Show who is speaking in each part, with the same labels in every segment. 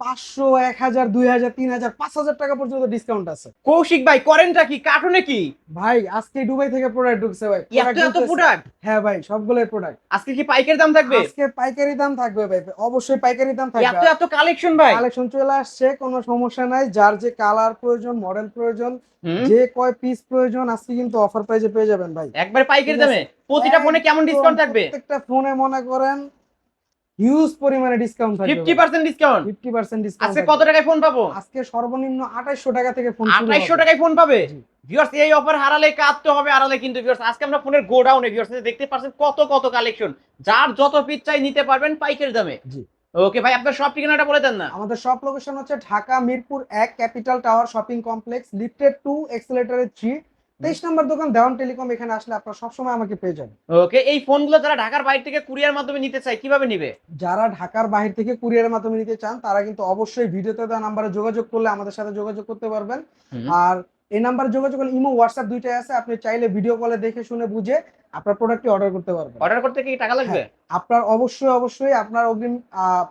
Speaker 1: পাঁচশো এক হাজার দুই হাজার তিন হাজার পাঁচ হাজার টাকা পর্যন্ত ডিসকাউন্ট আছে।
Speaker 2: কৌশিক ভাই করেনটা কি? কার্টুনে কি?
Speaker 1: ভাই আজকে দুবাই থেকে প্রোডাক্ট ঢুকছে ভাই।
Speaker 2: এত। প্রোডাক্ট
Speaker 1: হ্যাঁ ভাই সবগুলোই প্রোডাক্ট
Speaker 2: আজকে কি পাইকারি দাম থাকবে?
Speaker 1: আজকে পাইকারি দাম থাকবে ভাই অবশ্যই পাইকারি দাম থাকবে।
Speaker 2: এত কালেকশন ভাই।
Speaker 1: কালেকশন চলে আসছে কোনো সমস্যা নাই। যার যে কালার প্রয়োজন মডেল প্রয়োজন যে কয় পিস প্রয়োজন আজকে কিন্তু অফার প্রাইজে পেয়ে যাবেন ভাই।
Speaker 2: একবার পাইকারি দামে। প্রতিটা ফোনে কেমন ডিসকাউন্ট থাকবে?
Speaker 1: প্রত্যেকটা ফোনে মনে করেন হিউজ পরিমাণে ডিসকাউন্ট থাকবে
Speaker 2: fifty percent discount
Speaker 1: fifty percent discount
Speaker 2: আজকে কত টাকায় ফোন পাবো?
Speaker 1: আজকে সর্বনিম্ন আঠাইশশো টাকা থেকে ফোন
Speaker 2: আঠাইশশো টাকায় ফোন পাবে। ভিউয়ার্স এই অফার হারালে কাঁদতে হবে হারালে কিন্তু ভিউয়ার্স আজকে আমরা ফোনের গোডাউনে ভিউয়ার্স দেখতে পাচ্ছেন কত কত কালেকশন যার যত পিস চাই নিতে পারবেন পাইকারি দামে।
Speaker 1: জি।
Speaker 2: ওকে ভাই আপনার সব ঠিকানাটা বলে দেন না।
Speaker 1: আমাদের সব লোকেশন হচ্ছে ঢাকা মিরপুর এক capital tower shopping complex lifted to এক্সেলেটারের three তেইশ নম্বর দোকান দেওয়ান টেলিকম এখানে আসলে আপনারা সবসময় আমাকে পেয়ে যাবেন।
Speaker 2: ওকে এই ফোনগুলো যারা ঢাকার বাইরে থেকে কুরিয়ার মাধ্যমে নিতে চায় কীভাবে নিবে?
Speaker 1: যারা ঢাকার বাহির থেকে কুরিয়ারের মাধ্যমে নিতে চান তারা কিন্তু অবশ্যই ভিডিওতে দেওয়া নাম্বারে যোগাযোগ করলে আমাদের সাথে যোগাযোগ করতে পারবেন। আর এই নাম্বারে যোগাযোগ করলে ইমো হোয়াটসঅ্যাপ দুইটাই আছে আপনি চাইলে ভিডিও কলে দেখে শুনে বুঝে আপনার প্রোডাক্টটি অর্ডার করতে পারবেন।
Speaker 2: অর্ডার করতে কি টাকা লাগবে?
Speaker 1: আপনার অবশ্যই অবশ্যই আপনার অগ্রিম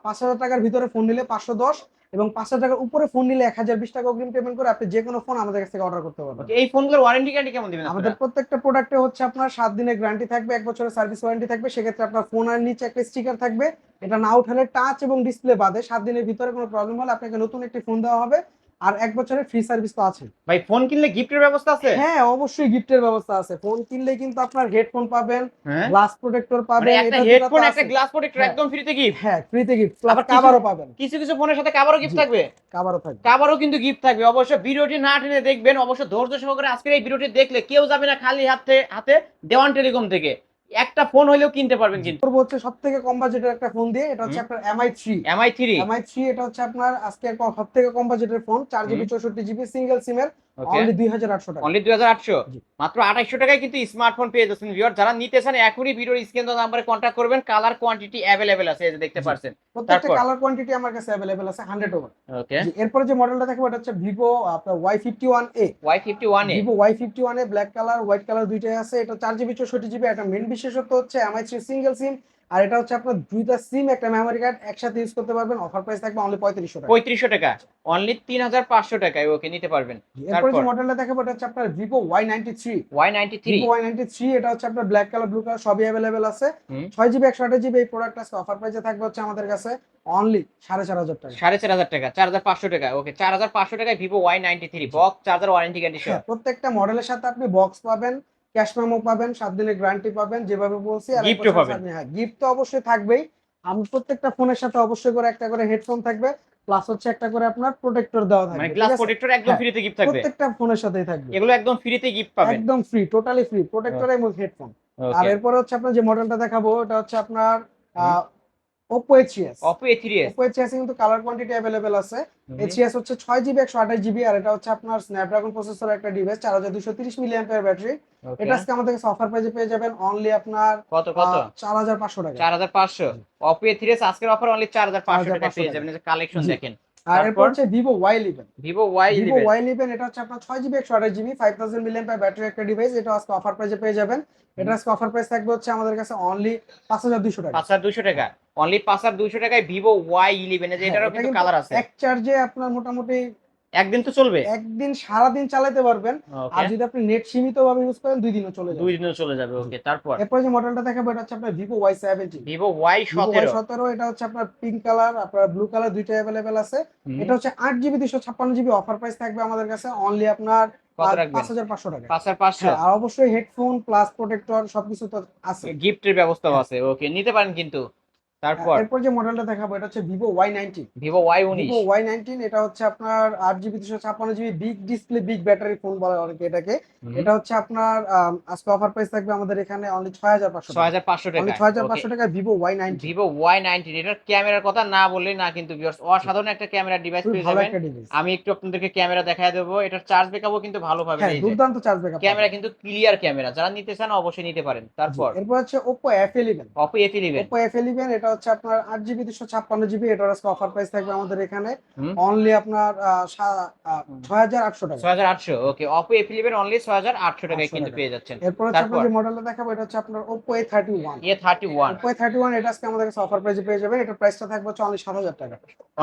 Speaker 1: পাঁচ হাজার টাকার ভিতরে ফোন নিলে পাঁচশো দশ এবং পাঁচ হাজার টাকার উপরে ফোন নিলে এক হাজার বিশ টাকা অগ্রিম পেমেন্ট করে আপনি যে কোনো ফোন আমাদের কাছ থেকে অর্ডার করতে পারবেন।
Speaker 2: এই ফোনগুলোর ওয়ারেন্টি গ্যারান্টি কেমন দিবেন
Speaker 1: আমাদের প্রত্যেকটা প্রোডাক্টে হচ্ছে আপনার সাত দিনের গ্যারান্টি থাকবে এক বছরের সার্ভিস ওয়ারেন্টি থাকবে সেক্ষেত্রে আপনার ফোন আর নিচে একটা স্টিকার থাকবে। এটা না উঠালে টাচ এবং ডিসপ্লে বাদে সাত দিনের ভিতরে কোনো প্রবলেম হলে আপনাকে নতুন একটি ফোন দেওয়া হবে। আর এক বছরের ফ্রি সার্ভিস তো আছে।
Speaker 2: ভাই ফোন কিনলে গিফটের ব্যবস্থা আছে?
Speaker 1: হ্যাঁ অবশ্যই গিফটের ব্যবস্থা আছে। ফোন কিনলে কিন্তু আপনার হেডফোন পাবেন
Speaker 2: হ্যাঁ।
Speaker 1: গ্লাস প্রোটেক্টর
Speaker 2: মানে
Speaker 1: পাবেন
Speaker 2: একটা হেডফোন একটা। গ্লাস প্রোটেক্টর
Speaker 1: হ্যাঁ।
Speaker 2: একদম ফ্রিতে গিফট
Speaker 1: হ্যাঁ ফ্রিতে গিফট
Speaker 2: আবার কিছু-
Speaker 1: পাবেন।
Speaker 2: কিছু কিছু ফোনের সাথে কাবারও গিফট থাকবে?
Speaker 1: কাভারও থাকবে।
Speaker 2: কাবারও কিন্তু গিফট থাকবে। অবশ্যই ভিডিওটি না টেনে দেখবেন অবশ্য ধৈর্য সহকারে আজকের এই ভিডিওটি দেখলে কেউ যাবে না খালি হাতে হাতে দেওয়ান টেলিকম থেকে। একটা ফোন হইলেও কিনতে পারবেন কিন্তু।
Speaker 1: করব হচ্ছে সব থেকে কম বাজেটের একটা ফোন দিয়ে এটা হচ্ছে আপনার MI three
Speaker 2: MI three
Speaker 1: MI three এটা হচ্ছে আপনার আজকে সব থেকে কম বাজেটের ফোন চার জিবি চৌষট্টি জিবি সিঙ্গেল সিমের অনলি দুই হাজার আটশো টাকা।
Speaker 2: অনলি দুই হাজার আটশো?
Speaker 1: জি।
Speaker 2: মাত্র আঠাইশশো টাকায় কিন্তু স্মার্টফোন পেয়ে যাচ্ছেন ভিউয়ার যারা নিতে চান এখনই ভিডিওর স্ক্রিন নাম্বারে কন্ট্যাক্ট করবেন। কালার কোয়ান্টিটি অ্যাভেলেবেল আছে এই যে দেখতে পাচ্ছেন।
Speaker 1: প্রত্যেকটা কালার কোয়ান্টিটি আমার কাছে অ্যাভেলেবেল আছে হান্ড্রেড ওভার
Speaker 2: ওকে
Speaker 1: এরপরে যে মডেলটা দেখব এটা হচ্ছে ভিভো আপনার Y fifty one A
Speaker 2: Y fifty one A
Speaker 1: Vivo Y fifty one A black colour white colour দুইটাই আছে। এটা চার জিবি চৌষট্টি জিবি একটা মেন বিশেষত্ব হচ্ছে এমআই সিঙ্গেল সিম আর এটা হচ্ছে আপনার দুইটা সিম একটা মেমোরি কার্ড একসাথে ইউজ করতে পারবেন। অফার প্রাইস থাকবে অনলি পঁয়ত্রিশশো টাকা।
Speaker 2: পঁয়ত্রিশশো টাকা। অনলি তিন হাজার পাঁচশো টাকায় ওকে নিতে পারবেন।
Speaker 1: এরপরে যে মডেলটা দেখাবো এটা হচ্ছে আপনার Vivo Y ninety three
Speaker 2: Y ninety three
Speaker 1: Y ninety three এটা হচ্ছে আপনার ব্ল্যাক কালার ব্লু কালার সবই অ্যাভেলেবেল আছে। ছয় জিবি একশো আঠাশ জিবি এই প্রোডাক্ট আছে অফার প্রাইসে থাকবে হচ্ছে আমাদের কাছে অনলি সাড়ে চার হাজার টাকা।
Speaker 2: সাড়ে চার হাজার টাকা চার হাজার পাঁচশো টাকা ওকে চার হাজার পাঁচশো টাকায় Vivo Y ninety three box charger warranty guarantee
Speaker 1: প্রত্যেকটা মডেলের সাথে আপনি বক্স পাবেন। ক্যাশ মেমো পাবেন সাত দিনের গ্যারান্টি পাবেন যেভাবে বলছি আর। হ্যাঁ গিফট তো অবশ্যই থাকবেই। আমি প্রত্যেকটা ফোনের সাথে অবশ্যই করে একটা করে হেডফোন থাকবে প্লাস হচ্ছে একটা করে আপনার প্রোটেক্টর দেওয়া থাকবে
Speaker 2: মানে গ্লাস প্রোটেক্টর একদম
Speaker 1: হ্যাঁ,
Speaker 2: ফ্রিতে গিফট থাকবে।
Speaker 1: প্রত্যেকটা ফোনের সাথেই থাকবে।
Speaker 2: এগুলো একদম ফ্রিতে গিফট পাবেন।
Speaker 1: একদম ফ্রি টোটালি ফ্রি প্রোটেক্টর এবং হেডফোন আর এরপরে হচ্ছে আপনার যে মডেলটা দেখাবো এটা হচ্ছে আপনার Oppo HS
Speaker 2: Oppo A three S
Speaker 1: Oppo HS কিন্তু কালার কোয়ান্টিটি অ্যাভেলেবেল আছে। HS হচ্ছে ছয় জিবি একশো আঠাশ জিবি আর এটা হচ্ছে আপনার স্ন্যাপড্রাগন প্রসেসর একটা ডিভাইস চার হাজার দুশো তিরিশ মিলি অ্যাম্পিয়ার ব্যাটারি এটা আজকে আমাদের কাছে অফার প্রাইজে পেয়ে যাবেন অনলি আপনার
Speaker 2: কত কত?
Speaker 1: চার হাজার পাঁচশো টাকা।
Speaker 2: চার হাজার পাঁচশো। অপো এ থ্রি এস আজকের অফার অনলি চার হাজার পাঁচশো টাকা পেয়ে যাবেন। কালেকশন দেখেন।
Speaker 1: আর এরপর হচ্ছে Vivo Y eleven
Speaker 2: Vivo Y
Speaker 1: Vivo Y eleven এটা হচ্ছে আপনার ছয় জিবি একশো আঠাশ GB five thousand million battery একটা ডিভাইস এটা আজকে অফার প্রাইজে পেয়ে যাবেন। এটা আজকে অফার প্রাইস থাকবে হচ্ছে আমাদের কাছে অনলি পাঁচ হাজার দুশো টাকা।
Speaker 2: পাঁচ হাজার দুশো টাকা। অনলি পাঁচ হাজার দুশো টাকায় ভিভো ওয়াই ইলেভেন যে এটারও কিন্তু
Speaker 1: কিন্তু
Speaker 2: কালার আছে।
Speaker 1: এক চার্জে আপনার মোটামুটি
Speaker 2: একদিন তো চলবে?
Speaker 1: একদিন সারাদিন চালাতে পারবেন। আর যদি আপনি নেট সীমিত ভাবে ইউজ করেন দুই দিনও চলে যাবে।
Speaker 2: দুই দিনও চলে যাবে ওকে তারপর?
Speaker 1: এরপর যে মডেলটা দেখাবো এটা হচ্ছে আপনার সেভেন্টি
Speaker 2: ভিভো ওয়াই সতেরো।
Speaker 1: সতেরো এটা হচ্ছে আপনার পিঙ্ক কালার আপনার ব্লু কালার দুইটা অ্যাভেলেবেল আছে। এটা হচ্ছে আট জিবি দুশো ছাপ্পান্ন জিবি অফার প্রাইস থাকবে আমাদের কাছে অনলি আপনার হ্যাঁ, আর অবশ্যই হেডফোন প্লাস প্রোটেক্টর সবকিছু তো আছে।
Speaker 2: গিফটের ব্যবস্থাও আছে ওকে নিতে পারেন কিন্তু। তারপর?
Speaker 1: এরপর যে মডেলটা দেখাবো এটা হচ্ছে Vivo Y nineteen
Speaker 2: Vivo Y উনিশ
Speaker 1: ভিভো ওয়াই নাইনটিন এটা হচ্ছে আপনার আট জিবি দুশো ছাপ্পান্ন GB big display big battery phone বলে অনেকে এটাকে। এটা হচ্ছে আপনার আজকে অফার প্রাইস থাকবে আমাদের এখানে অনলি ছয় হাজার পাঁচশো
Speaker 2: ছয় হাজার পাঁচশো টাকা।
Speaker 1: ছয় হাজার পাঁচশো টাকা Vivo Y nineteen
Speaker 2: Vivo Y nineteen এটার ক্যামেরার কথা না বললে না কিন্তু viewers, অসাধারণ একটা ক্যামেরা ডিভাইস পেয়ে যাবেন। আমি একটু আপনাদেরকে ক্যামেরা দেখায় দেবো। এটার চার্জ ব্যাকআপও কিন্তু ভালো পাবেন
Speaker 1: হ্যাঁ দুর্দান্ত চার্জ ব্যাকআপ
Speaker 2: ক্যামেরা কিন্তু ক্লিয়ার ক্যামেরা। যারা নিতে চান অবশ্যই নিতে পারেন। তারপর?
Speaker 1: এরপর হচ্ছে
Speaker 2: Oppo F eleven
Speaker 1: Oppo F eleven এটা হচ্ছে আপনার আট জিবি দুশো ছাপ্পান্ন জিবি এটার আজকে অফার প্রাইস থাকবে আমাদের এখানে। অনলি আপনার ছয় হাজার আটশো টাকা।
Speaker 2: ছয় হাজার আটশো ওকে। অপো অনলি ছয় হাজার আটশো টাকায় কিন্তু পেয়ে যাচ্ছেন।
Speaker 1: এরপর হচ্ছে আপনার? যে মডেলটা দেখাবো এটা হচ্ছে আপনার Oppo A thirty one
Speaker 2: A thirty one
Speaker 1: Oppo A thirty one এটা আজকে আমাদের কাছে অফার প্রাইসে পেয়ে যাবেন। এটার প্রাইসটা থাকবে হচ্ছে অনলি সাত হাজার টাকা।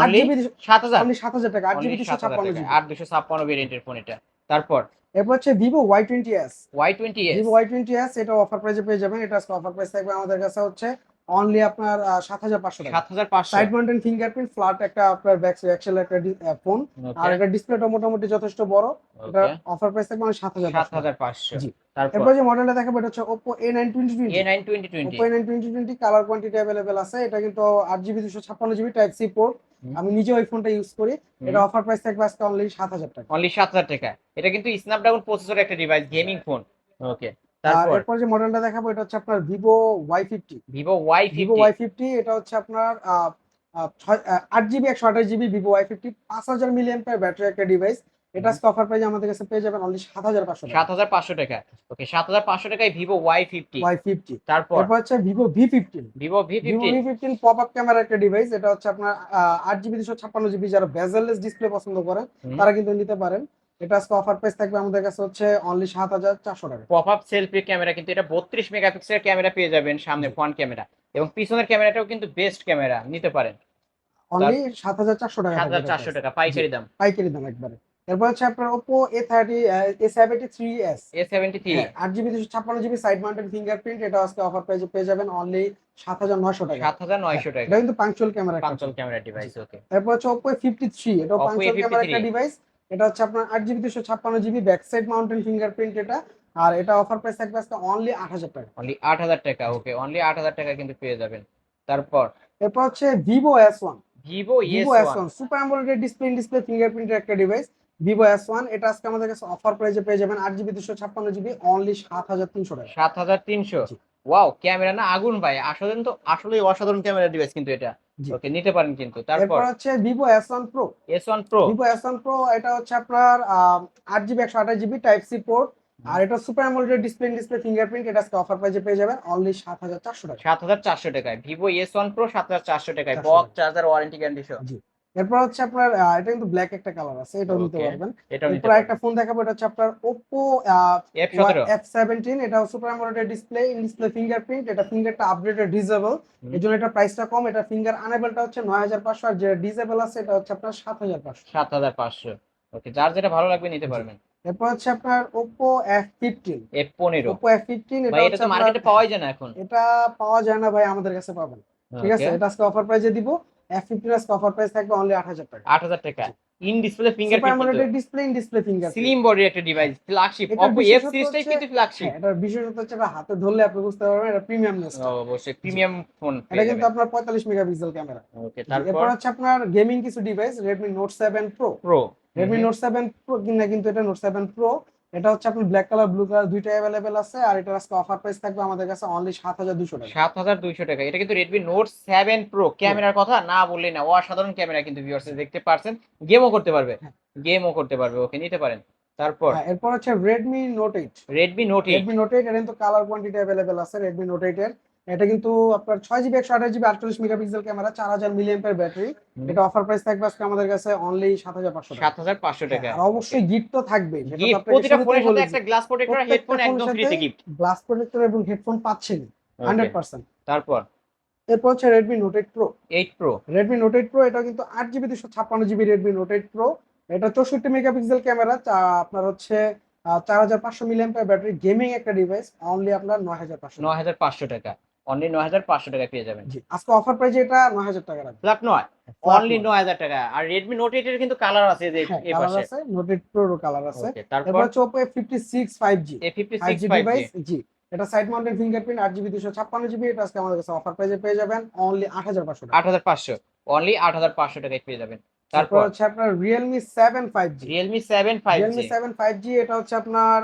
Speaker 1: আট জিবি
Speaker 2: সাত হাজার
Speaker 1: অনলি সাত হাজার টাকা। আট জিবি দুশো ছাপ্পান্ন জিবি
Speaker 2: আট দুশো ছাপ্পান্ন ভেরিয়েন্টের ফোন এটা। তারপর?
Speaker 1: এরপর হচ্ছে Vivo Y twenty S
Speaker 2: Y twenty S
Speaker 1: Vivo Y twenty S এটা অফার প্রাইসে পেয়ে যাবেন। এটা আজকে অফার প্রাইস থাকবে আমাদের কাছে হচ্ছে অনলি আপনার সাত হাজার পাঁচশো
Speaker 2: সাত হাজার পাঁচশো।
Speaker 1: সাইড মাউন্টেন ফিঙ্গারপ্রিন্ট ফ্ল্যাট একটা আপনার ব্যাক এক্সেল একটা ফোন আর এটা ডিসপ্লেটা মোটামুটি যথেষ্ট বড়। এটা অফার প্রাইস থাকবে মানে সাত হাজার
Speaker 2: সাত হাজার পাঁচশো।
Speaker 1: এরপর যে মডেলটা দেখাবো এটা হচ্ছে Oppo A nine twenty
Speaker 2: A
Speaker 1: twenty
Speaker 2: nine twenty twenty
Speaker 1: Oppo A nine twenty twenty colour quantity available আছে। এটা কিন্তু আট জিবি দুশো ছাপ্পান্ন জিবি টাইপ সি পোর্ট আমি নিজে ওই ফোনটা ইউজ করি। এটা অফার প্রাইস থাকবে আজকে অনলি সাত হাজার টাকা।
Speaker 2: অনলি সাত হাজার টাকা। এটা কিন্তু স্ন্যাপড্রাগন প্রসেসর একটা ডিভাইস গেমিং ফোন ওকে তারপর?
Speaker 1: যে মডেলটা দেখাবো এটা হচ্ছে আপনার Vivo Y fifty
Speaker 2: Vivo Y
Speaker 1: Vivo Y fifty এটা হচ্ছে আপনার আট জিবি একশো আঠাশ জিবি ভিভো ওয়াই ফিফটি পাঁচ হাজার মিলিয়ন ব্যাটারি একটা ডিভাইস এটা অফার প্রাইস আমাদের কাছে পেয়ে যাবেন অনলি সাত হাজার পাঁচশো
Speaker 2: সাত হাজার পাঁচশো টাকা। ওকে সাত হাজার পাঁচশো টাকায় Vivo Y fifty
Speaker 1: Y fifty
Speaker 2: তারপর?
Speaker 1: এরপর হচ্ছে Vivo V fifteen
Speaker 2: Vivo V fifteen
Speaker 1: V fifteen pop up camera একটা ডিভাইস এটা হচ্ছে আপনার আট জিবি দুশো ছাপ্পান্ন জিবি যারা বেজেললেস ডিসপ্লে পছন্দ করেন তারা কিন্তু নিতে পারেন। এটা আজকে অফার প্রাইস থাকবে আমাদের কাছে হচ্ছে অনলি সাত হাজার চারশো টাকা।
Speaker 2: পপ আপ সেলফি ক্যামেরা কিন্তু এটা বত্রিশ মেগাপিক্সেলের ক্যামেরা পেয়ে যাবেন সামনে ফ্রন্ট ক্যামেরা এবং পিছনের ক্যামেরাটাও কিন্তু বেস্ট ক্যামেরা নিতে পারেন।
Speaker 1: অনলি সাত হাজার চারশো টাকা
Speaker 2: সাত হাজার চারশো টাকা পাইকারি দাম।
Speaker 1: পাইকারি দাম একবারে। এরপর হচ্ছে আপনার Oppo A thirty A seventy three S
Speaker 2: A seventy three
Speaker 1: আট জিবি দুশো ছাপ্পান্ন জিবি সাইড মাউন্টেড ফিঙ্গারপ্রিন্ট এটা আজকে অফার প্রাইসে পেয়ে যাবেন অনলি সাত হাজার নয়শো টাকা।
Speaker 2: সাত হাজার নয়শো টাকা।
Speaker 1: এটা কিন্তু পাংচুয়াল ক্যামেরা
Speaker 2: পাঁচল ক্যামেরা ডিভাইস ওকে
Speaker 1: এরপর হচ্ছে ওপো ফিফটি থ্রি এটা
Speaker 2: A53
Speaker 1: ক্যামেরা একটা ডিভাইস এটা হচ্ছে আপনার আট জিবি দুশো ছাপ্পান্ন GB back side mountain fingerprint এটা। আর এটা অফার প্রাইস থাকবে আজকে অনলি আট হাজার টাকা।
Speaker 2: অনলি আট হাজার টাকা ওকে অনলি আট হাজার টাকা কিন্তু পেয়ে যাবেন। তারপর?
Speaker 1: এরপর হচ্ছে Vivo S one
Speaker 2: Vivo
Speaker 1: Vivo S one super AMOLED display display ফিঙ্গারপ্রিন্টের একটা ডিভাইস ভিভো এস ওয়ান এটা আজকে আমাদের কাছে অফার প্রাইসে পেয়ে যাবেন আট জিবি দুশো ছাপ্পান্ন জিবি অনলি সাত হাজার তিনশো টাকা।
Speaker 2: সাত হাজার তিনশো? ওয়াও ক্যামেরা না আগুন ভাই। আসলে তো আসলে অসাধারণ ক্যামেরা ডিভাইস কিন্তু এটা। ওকে নিতে পারেন কিন্তু তারপর?
Speaker 1: হচ্ছে pro
Speaker 2: S one pro
Speaker 1: Vivo S one pro এটা হচ্ছে আপনার আট জিবি একশো আঠাশ জিবি টাইপ সি পোর্ট আর এটা super AMOLED display display fingerprint এটা আজকে অফার প্রাইসে পেয়ে যাবেন অনলি সাত হাজার চারশো টাকা।
Speaker 2: সাত হাজার চারশো টাকায়। ভিভো এস ওয়ান প্রো সাত চারশো টাকায়।
Speaker 1: 400
Speaker 2: বক্স চার্জার ওয়ারেন্টি গ্যারান্টি সহ।
Speaker 1: এরপর হচ্ছে আপনার এটা কিন্তু ব্ল্যাক একটা কালার আছে এটাও নিতে পারবেন। এরপর একটা ফোন দেখাবো এটা হচ্ছে আপনার
Speaker 2: এফ
Speaker 1: সেভেন্টিন এটা super AMOLED display in display fingerprint এটা ফিঙ্গারটা আপডেটেড ডিজেবল
Speaker 2: হুম।
Speaker 1: এই জন্য এটা প্রাইসটা কম এটা ফিঙ্গার আনেবলটা হচ্ছে নয় হাজার পাঁচশো আর যে ডিজেবল আছে এটা হচ্ছে আপনার সাত হাজার পাঁচশো।
Speaker 2: সাত হাজার পাঁচশো। ওকে যার যেটা ভালো লাগবে নিতে পারবেন।
Speaker 1: এরপর হচ্ছে আপনার এফ
Speaker 2: পনেরো।
Speaker 1: ওপো এফ ফিফটিন এটা
Speaker 2: ভাই এটা তো মার্কেটে পাওয়াই যায় না এখন।
Speaker 1: এটা পাওয়া যায় না ভাই আমাদের কাছে পাবেন। ঠিক আছে? এটা আজকে অফার প্রাইসে দিব। এফ ফিফটিন আজকে অফার প্রাইস থাকবে অনলি আট হাজার টাকা।
Speaker 2: আট হাজার টাকা। In display
Speaker 1: super
Speaker 2: fingerprint
Speaker 1: display in display finger
Speaker 2: slim বডির একটা ডিভাইস ফ্ল্যাগশিপ অপো এফ সিরিজটাই কিন্তু ফ্ল্যাগশিপ
Speaker 1: এটার বিশেষত হচ্ছে এটা হাতে ধরলে আপনি বুঝতে পারবেন এটা প্রিমিয়ামনেস
Speaker 2: অবশ্যই প্রিমিয়াম ফোন
Speaker 1: এটা কিন্তু আপনার পঁয়তাল্লিশ মেগাপিক্সেল ক্যামেরা
Speaker 2: ওকে তারপর?
Speaker 1: হচ্ছে আপনার গেমিং কিছু device Redmi note seven pro
Speaker 2: pro
Speaker 1: Redmi note seven pro কিনা কিন্তু এটা নোট সেভেন প্রো এটা হচ্ছে আপনি ব্ল্যাক কালার ব্লু কালার দুইটা অ্যাভেলেবেল আছে। আর এটার আজকে অফার প্রাইস থাকবে আমাদের কাছে অনলি সাত হাজার দুশো টাকা।
Speaker 2: সাত হাজার দুইশো টাকা। এটা কিন্তু রেডমি নোট সেভেন প্রো ক্যামেরার কথা না বললে না। অসাধারণ ক্যামেরা কিন্তু ভিউয়ার্স দেখতে পারছেন। গেমও করতে পারবে।
Speaker 1: হ্যাঁ।
Speaker 2: গেমও করতে পারবে। ওকে নিতে পারেন। তারপর?
Speaker 1: হ্যাঁ, এরপর হচ্ছে Redmi note eight
Speaker 2: Redmi note eight
Speaker 1: Redmi note eight এর কিন্তু কালার কোয়ান্টিটি অ্যাভেলেবেল আছে রেডমি নোট এইট এর। এটা কিন্তু আপনার ছয় জিবি একশো আঠাশ জিবি আটচল্লিশ মেগাপিক্সেল ক্যামেরা চার হাজার মিলিয়ামের ব্যাটারি এটা অফার প্রাইস থাকবে আজকে আমাদের কাছে অনলি সাত হাজার পাঁচশো
Speaker 2: সাত হাজার পাঁচশো টাকা।
Speaker 1: আর অবশ্যই গিফট তো থাকবে
Speaker 2: প্রতিটা ফোনের সাথে একটা গ্লাস প্রোটেক্টর হেডফোন একদম ফ্রিতে গিফট
Speaker 1: গ্লাস প্রোটেক্টর এবং হেডফোন পাচ্ছেন হান্ড্রেড পার্সেন্ট
Speaker 2: তারপর?
Speaker 1: এরপর হচ্ছে Redmi note eight pro
Speaker 2: eight pro
Speaker 1: Redmi note eight pro এটা কিন্তু আট জিবি দুশো ছাপ্পান্ন GB Redmi note eight pro এটা চৌষট্টি মেগাপিক্সেল ক্যামেরা আপনার হচ্ছে চার হাজার পাঁচশো মিলিয়াম ব্যাটারি গেমিং একটা ডিভাইস অনলি আপনার নয় হাজার পাঁচশো
Speaker 2: নয় হাজার পাঁচশো টাকা। অনলি নয় হাজার পাঁচশো টাকা পেয়ে যাবেন।
Speaker 1: আজকে অফার প্রাইস এটা নয় হাজার টাকা
Speaker 2: ফ্ল্যাট নয় অনলি
Speaker 1: নয়।
Speaker 2: হাজার টাকা। আর রেডমি নোট এইট এর কিন্তু কালার আছে যে এই পাশে।
Speaker 1: আছে নোট এইট প্রো কালার আছে।
Speaker 2: তারপর?
Speaker 1: হচ্ছে Oppo fifty six five G
Speaker 2: A fifty six five
Speaker 1: G. এটা সাইড মাউন্টেন ফিঙ্গারপ্রিন্ট আট জিবি দুশো ছাপ্পান্ন জিবি এটা আজকে আমাদের কাছে অফার প্রাইসে পেয়ে যাবেন। অনলি আট হাজার পাঁচশো
Speaker 2: আট হাজার পাঁচশো অনলি আট হাজার পাঁচশো টাকায় পেয়ে যাবেন।
Speaker 1: তারপর? হচ্ছে আপনার Realme seven five G
Speaker 2: Realme seven five
Speaker 1: Realme seven five G এটা হচ্ছে আপনার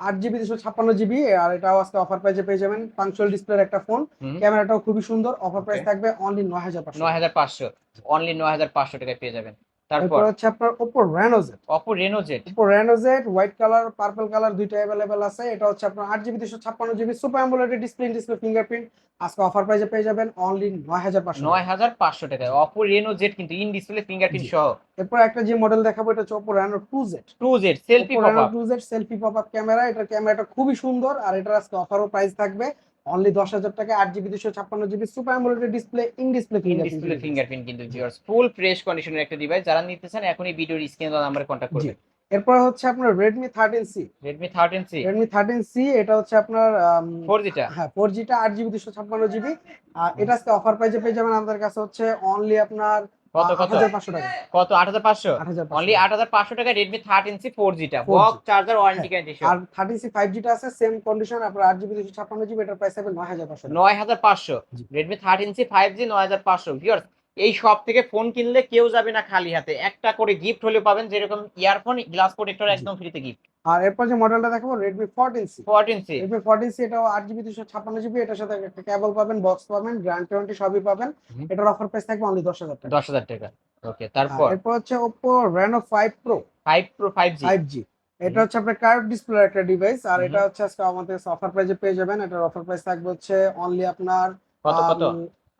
Speaker 1: আট জিবি দুশো ছাপ্পান্ন জিবি আর এটাও আজকে অফার প্রাইসে পেয়ে যাবেন। পাংচুয়াল ডিসপ্লের একটা ফোন ক্যামেরাটাও খুবই সুন্দর। অফার প্রাইস থাকবে অনলি নয় হাজার পাঁচশো।
Speaker 2: নয় হাজার পাঁচশো। অনলি নয় হাজার পাঁচশো টাকায় পেয়ে যাবেন। তারপর?
Speaker 1: হচ্ছে আপনার Oppo Reno Z
Speaker 2: Oppo Reno Z
Speaker 1: Oppo Reno Z white colour purple colour দুইটা অ্যাভেলেবেল আছে। এটা হচ্ছে আপনার আট জিবি দুশো ছাপ্পান্ন GB super AMOLED display display fingerprint আজকে অফার প্রাইসে পেয়ে যাবেন অনলি নয় হাজার পাঁচশো
Speaker 2: নয় হাজার পাঁচশো টাকায় Oppo Reno Z কিন্তু ইন ডিসপ্লে ফিঙ্গারপ্রিন্ট সহ।
Speaker 1: এরপর একটা যে মডেল দেখাবো এটা হচ্ছে Oppo Reno 2Z
Speaker 2: two Z selfie
Speaker 1: Oppo Reno
Speaker 2: pop up
Speaker 1: 2Z selfie pop up camera এটার ক্যামেরাটা খুবই সুন্দর আর এটার আজকে অফারও প্রাইস থাকবে। অনলি দশ হাজার টাকা আট জিবি দুশো ছাপ্পান্ন GB super AMOLED display in display
Speaker 2: display fingerprint কিন্তু ভিউয়ার্স ফুল ফ্রেশ কন্ডিশনের একটা ডিভাইস যারা নিতে চান এখনই ভিডিওর স্ক্রিনে দেওয়া নাম্বারে কন্ট্যাক্ট করবেন।
Speaker 1: এরপর হচ্ছে আপনার Redmi 13C
Speaker 2: Redmi 13C
Speaker 1: Redmi 13C এটা হচ্ছে আপনার আম,
Speaker 2: 4G টা?
Speaker 1: হ্যাঁ ফোর জিটা আট জিবি দুশো ছাপ্পান্ন জিবি আর এটা আজকে অফার প্রাইসে পেয়ে যাবেন। আমাদের কাছে হচ্ছে অনলি আপনার
Speaker 2: কত কত?
Speaker 1: হাজার পাঁচশো টাকা।
Speaker 2: কত? 8500
Speaker 1: আট হাজার
Speaker 2: অনলি 8500 টাকা Redmi 13C 4G টা।
Speaker 1: 4G
Speaker 2: box charger warranty guarantee সহ
Speaker 1: আর থার্টি সি ফাইভ জিটা আছে সেম কন্ডিশন আপনার আট জিবি দুশো ছাপ্পান্ন জিবি এটার প্রাইস হবে নয় হাজার পাঁচশো টাকা।
Speaker 2: নয় হাজার পাঁচশো। এই সব থেকে ফোন কিনলে কেউ যাবে না খালি হাতে। একটা করে গিফট হলে পাবেন যেরকম ইয়ারফোন গ্লাস প্রোটেক্টর একদম ফ্রিতে গিফট
Speaker 1: আর এরপর যে মডেলটা দেখাবো ফোরটিন সি এটাও আট জিবি দুশো ছাপ্পান্ন জিবি এটার সাথে একটা কেবল পাবেন বক্স পাবেন গ্রান্ড টোয়েন্টি সবই পাবেন। এটার অফার প্রাইস থাকবে অনলি দশ হাজার টাকা।
Speaker 2: দশ হাজার টাকা। ওকে তারপর?
Speaker 1: এরপর হচ্ছে Oppo Reno five pro
Speaker 2: five pro five G
Speaker 1: five G এটা হচ্ছে আপনার কার্ভ ডিসপ্লে একটা ডিভাইস আর এটা হচ্ছে আজকে আমাদের অফার প্রাইসে পেয়ে যাবেন। এটার অফার প্রাইস থাকবে হচ্ছে অনলি আপনার
Speaker 2: কত কত?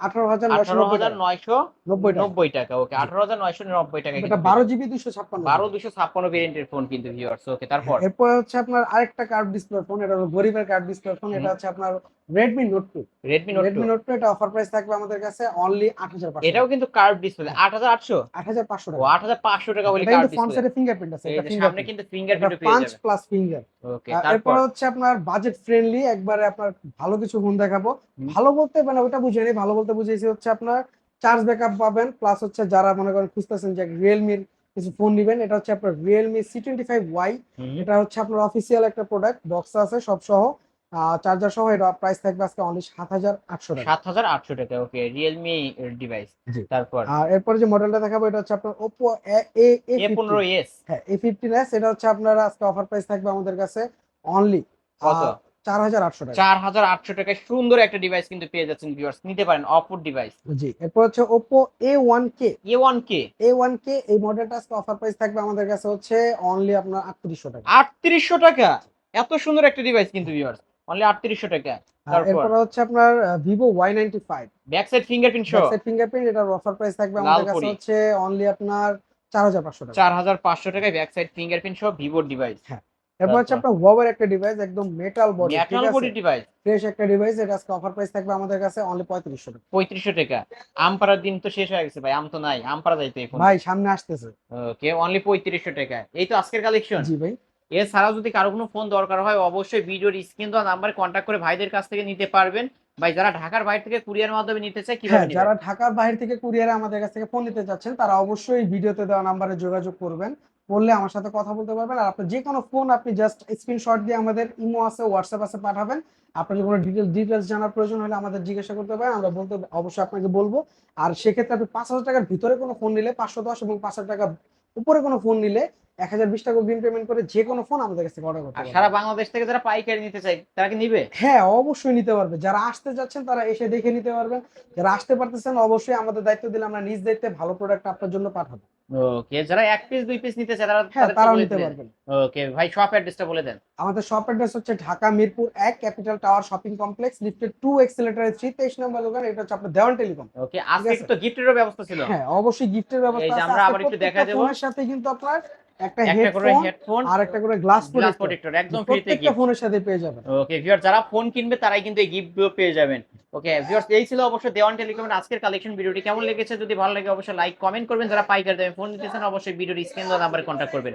Speaker 1: আঠারো হাজার
Speaker 2: আঠারো হাজার নয়শো
Speaker 1: নব্বই টাকা।
Speaker 2: ওকে আঠারো হাজার নয়শো নব্বই টাকা।
Speaker 1: এটা বারো জিবি দুশো ছাপ্পান্ন।
Speaker 2: বারো দুশো ছাপ্পান্ন ভেরিয়েন্টের ফোন কিন্তু ভিউয়ার্স ওকে তারপর?
Speaker 1: এরপর হচ্ছে আপনার আরেকটা কার্ভ ডিসপ্লে ফোন এটা হলো গরিবের কার্ভ ডিসপ্লে ফোন এটা হচ্ছে আপনার Redmi note two
Speaker 2: Redmi note
Speaker 1: Redmi note two এটা অফার প্রাইস থাকবে আমাদের কাছে অনলি আট হাজার
Speaker 2: এটাও কিন্তু কার্ভ ডিসপ্লে আট হাজার আটশো?
Speaker 1: আট হাজার পাঁচশো
Speaker 2: ও
Speaker 1: টাকা
Speaker 2: আট হাজার পাঁচশো টাকা বলে কার্ভ ডিসপ্লে
Speaker 1: সাইডে ফিঙ্গারপ্রিন্ট আছে
Speaker 2: এই
Speaker 1: এটা
Speaker 2: যে সামনে কিন্তু ফিঙ্গারপ্রিন্ট পেয়ে
Speaker 1: পাঁচ প্লাস ফিঙ্গার
Speaker 2: ওকে তারপর?
Speaker 1: হচ্ছে আপনার বাজেট ফ্রেন্ডলি একবারে আপনার ভালো কিছু ফোন দেখাবো। ভালো বলতে মানে ওটা বুঝিনি ভালো বলতে বুঝিয়েছি হচ্ছে আপনার চার্জ ব্যাকআপ পাবেন প্লাস হচ্ছে যারা মনে করেন খুঁজতেছেন যে রিয়েলমির কিছু ফোন নিবেন এটা হচ্ছে আপনার Realme C twenty five Y এটা হচ্ছে আপনার অফিসিয়াল একটা প্রোডাক্ট বক্স আছে সব সহ চার্জার সহ এটা প্রাইস থাকবে আজকে অনলি সাত হাজার আটশো টাকা।
Speaker 2: সাত হাজার আটশো টাকা ওকে রিয়েলমি ডিভাইস তারপর?
Speaker 1: আর এরপরে যে মডেলটা দেখাবো এটা হচ্ছে আপনার ওপো এ এ
Speaker 2: পনেরো এস
Speaker 1: হ্যাঁ এ ফিফটিন এস এটা হচ্ছে আপনার আজকে অফার প্রাইস থাকবে আমাদের কাছে অনলি
Speaker 2: কত
Speaker 1: চার হাজার আটশো টাকা।
Speaker 2: চার হাজার আটশো টাকায় সুন্দর একটা ডিভাইস কিন্তু পেয়ে যাচ্ছেন ভিউয়ার্স নিতে পারেন অপর ডিভাইস
Speaker 1: জি এরপর হচ্ছে এই মডেলটা অফার প্রাইস থাকবে আমাদের কাছে হচ্ছে অনলি আপনার আটত্রিশশো টাকা।
Speaker 2: আটত্রিশশো টাকা? এত সুন্দর একটা ডিভাইস কিন্তু ভিউয়ার্স অনলি আটত্রিশশো টাকা। তারপর?
Speaker 1: হচ্ছে আপনার
Speaker 2: ব্যাক সাইড ফিঙ্গারপ্রিন্ট সহ?
Speaker 1: ফিঙ্গারপ্রিন্ট এটার অফার প্রাইস থাকবে আমাদের কাছে হচ্ছে অনলি আপনার চার হাজার পাঁচশো টাকা।
Speaker 2: চার হাজার পাঁচশো টাকায় ব্যাক সাইড ফিঙ্গারপ্রিন্ট সহ ভিভোর ডিভাইস
Speaker 1: এরপর হচ্ছে আপনার ওয়াবের একটা ডিভাইস একদম মেটাল বডি
Speaker 2: ন্যাটাল বডি ডিভাইস
Speaker 1: ফ্রেশ একটা ডিভাইস এটা আজকে অফার প্রাইস থাকবে আমাদের কাছে অনলি পঁয়ত্রিশশো টাকা।
Speaker 2: পঁয়ত্রিশশো টাকা। আম পাড়ার দিন তো শেষ হয়ে গেছে ভাই আম তো নাই আম পাড়া যাইতে এখন।
Speaker 1: ভাই সামনে আসতেছে।
Speaker 2: ওকে অনলি পঁয়ত্রিশশো টাকা। এই তো আজকের কালেকশন
Speaker 1: জি ভাই।
Speaker 2: এছাড়াও যদি কারও কোনো ফোন দরকার হয় অবশ্যই ভিডিওর স্ক্রিন দেওয়া নাম্বারে কন্ট্যাক্ট করে ভাইদের কাছ থেকে নিতে পারবেন। ভাই যারা ঢাকার বাইরে থেকে কুরিয়ার মাধ্যমে নিতে চায় কীভাবে
Speaker 1: হ্যাঁ যারা ঢাকার বাইরে থেকে কুরিয়ারে আমাদের কাছ থেকে ফোন নিতে চাচ্ছেন তারা অবশ্যই ভিডিওতে দেওয়া নাম্বারে যোগাযোগ করবেন। বললে আমার সাথে কথা বলতে পারবেন। আর আপনার যে কোনো ফোন আপনি জাস্ট স্ক্রিনশট দিয়ে আমাদের ইমো আছে হোয়াটসঅ্যাপ আছে পাঠাবেন। আপনার কোনো ডিটেলস ডিটেলস জানার প্রয়োজন হলে আমাদের জিজ্ঞাসা করতে পারেন, আমরা বলতে, অবশ্যই আপনাকে বলব। আর সেক্ষেত্রে আপনি পাঁচ হাজার টাকার ভিতরে কোনো ফোন নিলে, পাঁচশো দশ এবং পাঁচ হাজার টাকা উপরে কোনো ফোন নিলে এক হাজার বিশ টাকা অগ্রিম পেমেন্ট করে যে কোনো ফোন আমাদের কাছ অর্ডার করতে
Speaker 2: আর
Speaker 1: পারবেন
Speaker 2: সারা বাংলাদেশ থেকে যারা পাইকারি নিতে চায় তারা কি নিবে?
Speaker 1: হ্যাঁ অবশ্যই নিতে পারবে। যারা আসতে যাচ্ছেন তারা এসে দেখে নিতে পারবেন যারা আসতে পারতেছেন অবশ্যই আমাদের দায়িত্ব দিলে আমরা নিজ দায়িত্বে ভালো প্রোডাক্ট আপনার জন্য পাঠাবো।
Speaker 2: ওকে যারা এক পিস দুই পিস নিতে চায় তারা
Speaker 1: হ্যাঁ তারাও নিতে পারবেন।
Speaker 2: ওকে ভাই শপ অ্যাড্রেসটা বলে দেন।
Speaker 1: আমাদের শপ অ্যাড্রেস হচ্ছে ঢাকা মিরপুর এক capital tower shopping complex lifted to এক্সেলেটারের three তেইশ নম্বর দোকান। এটা হচ্ছে আপনার দেওয়ান টেলিকম
Speaker 2: ওকে আজকে তো গিফটেরও ব্যবস্থা ছিল।
Speaker 1: হ্যাঁ অবশ্যই গিফটের ব্যবস্থা আছে।
Speaker 2: আমরা আবার একটু দেখা দেবো।
Speaker 1: সাথে কিন্তু আপনার একটা হেডফোন আর একটা করে গ্লাস প্রোটেক্টর
Speaker 2: একদম ফ্রিতে গিফট
Speaker 1: ফোনের সাথে পেয়ে যাবেন।
Speaker 2: ওকে ভিউয়ার যারা ফোন কিনবে তারাই কিন্তু এই গিফটগুলো পেয়ে যাবেন। ওকে ভিউয়ার্স এই ছিল অবশ্যই দেওয়ান টেলিকমের আজকের কালেকশন ভিডিওটি। কেমন লেগেছে? যদি ভালো লাগে অবশ্যই লাইক কমেন্ট করবেন। যারা পাইকার দেবেন ফোন নিতেছেন অবশ্যই ভিডিওর স্ক্রিন নাম্বারে কন্ট্যাক্ট করবেন।